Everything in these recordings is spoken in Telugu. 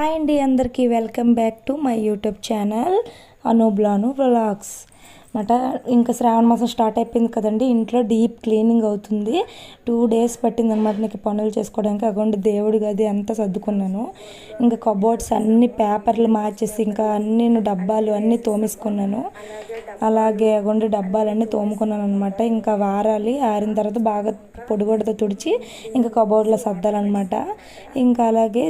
హాయ్ అండి అందరికీ welcome back to my YouTube channel అనోబ్లాను vlogs. అనమాట ఇంకా శ్రావణ మాసం స్టార్ట్ అయిపోయింది కదండి ఇంట్లో డీప్ క్లీనింగ్ అవుతుంది. టూ డేస్ పట్టింది అనమాట నాకు పనులు చేసుకోవడానికి. అగోండి దేవుడి గది అంతా సర్దుకున్నాను. ఇంకా కబోర్డ్స్ అన్ని పేపర్లు మార్చేసి ఇంకా అన్ని డబ్బాలు అన్నీ తోమేసుకున్నాను. అలాగే అగొండి డబ్బాలన్నీ తోముకున్నాను అనమాట ఇంకా వారాలి ఆరిన తర్వాత బాగా పొడిగొడతో తుడిచి ఇంకా కబోర్డ్లో సర్దాలన్నమాట. ఇంకా అలాగే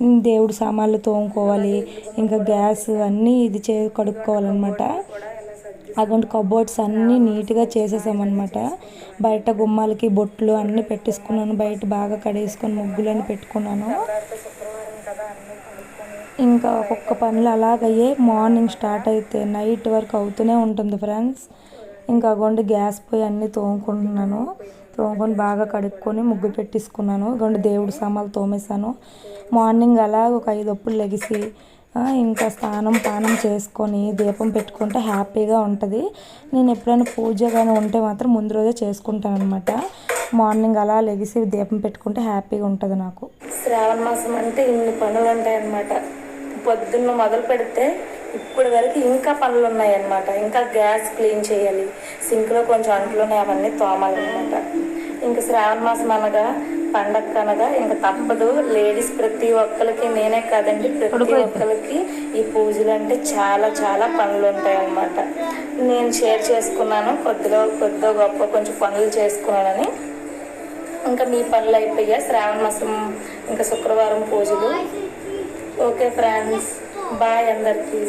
దేవుడు సామాన్లు తోముకోవాలి ఇంకా గ్యాస్ అన్నీ ఇది చే కడుక్కోవాలన్నమాట. అటువంటి కబోర్డ్స్ అన్నీ నీట్గా చేసేసామన్నమాట. బయట గుమ్మాలకి బొట్లు అన్నీ పెట్టేసుకున్నాను. బయట బాగా కడేసుకొని ముగ్గులని పెట్టుకున్నాను. ఇంకా ఒక్కొక్క పనులు అలాగయ్యే మార్నింగ్ స్టార్ట్ అయితే నైట్ వరకు అవుతూనే ఉంటుంది ఫ్రెండ్స్. ఇంకా అగోండి గ్యాస్ పోయి అన్నీ తోముకుంటున్నాను. తోముకొని బాగా కడుక్కొని ముగ్గు పెట్టేసుకున్నాను. రెండు దేవుడు సామాన్లు తోమేశాను. మార్నింగ్ అలా ఒక ఐదు అప్పులు లెగిసి ఇంకా స్నానం పానం చేసుకొని దీపం పెట్టుకుంటే హ్యాపీగా ఉంటుంది. నేను ఎప్పుడైనా పూజ కానీ ఉంటే మాత్రం ముందు రోజే చేసుకుంటాను అనమాట మార్నింగ్ అలా లెగిసి దీపం పెట్టుకుంటే హ్యాపీగా ఉంటుంది నాకు. శ్రావణ మాసం అంటే ఇన్ని పనులు ఉంటాయన్నమాట పొద్దున్న మొదలు పెడితే ఇప్పటి వరకు ఇంకా పనులు ఉన్నాయన్నమాట ఇంకా గ్యాస్ క్లీన్ చేయాలి. సింక్లో కొంచెం అంట్లు అవన్నీ తోమాలన్నమాట. ఇంకా శ్రావణ మాసం అనగా పండగ అనగా ఇంకా తప్పదు. లేడీస్ ప్రతి ఒక్కరికి నేనే కాదండి ప్రతి ఒక్కరికి ఈ పూజలు అంటే చాలా చాలా పనులు ఉంటాయి అన్నమాట నేను షేర్ చేసుకున్నాను కొద్దిగా కొద్దిగా గొప్ప కొంచెం పనులు చేసుకున్నానని. ఇంకా మీ పనులు అయిపోయా శ్రావణ మాసం ఇంకా శుక్రవారం పూజలు. ఓకే ఫ్రెండ్స్ బాయ్ అందరికీ.